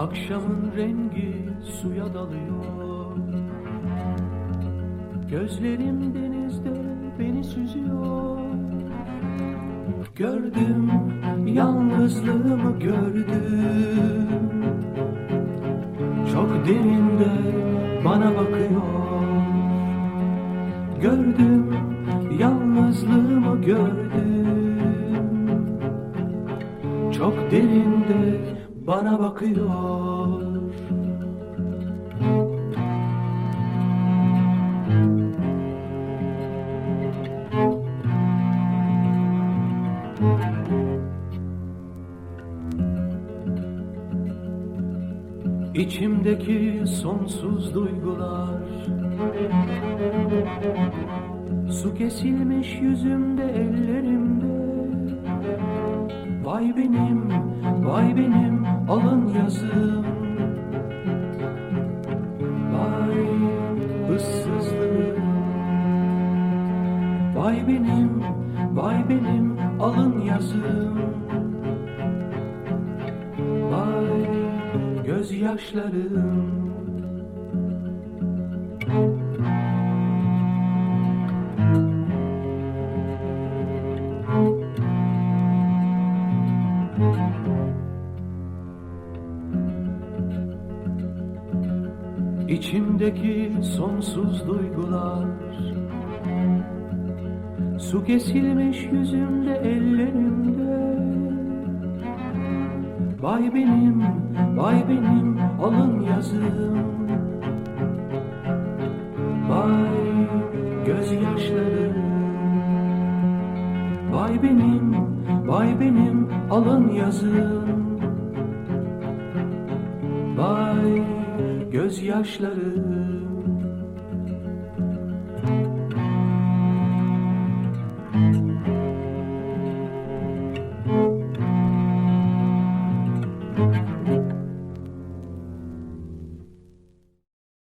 Akşamın rengi suya dalıyor. Gözlerim denizde beni süzüyor. Gördüm yalnızlığımı gördüm. Çok derinde bana bakıyor. Gördüm yalnızlığımı gördüm. Çok derinde bana bakıyor. İçimdeki sonsuz duygular Su kesilmiş yüzümde ellerimde. Vay benim, vay benim alın yazım. Vay ıssızlığım Vay benim, vay benim alın yazım. Vay gözyaşlarım İçimdeki sonsuz duygular. Su kesilmiş yüzümde ellerimde. Vay benim, vay benim alın yazım Vay gözyaşlarım Vay benim, vay benim alın yazım gözyaşları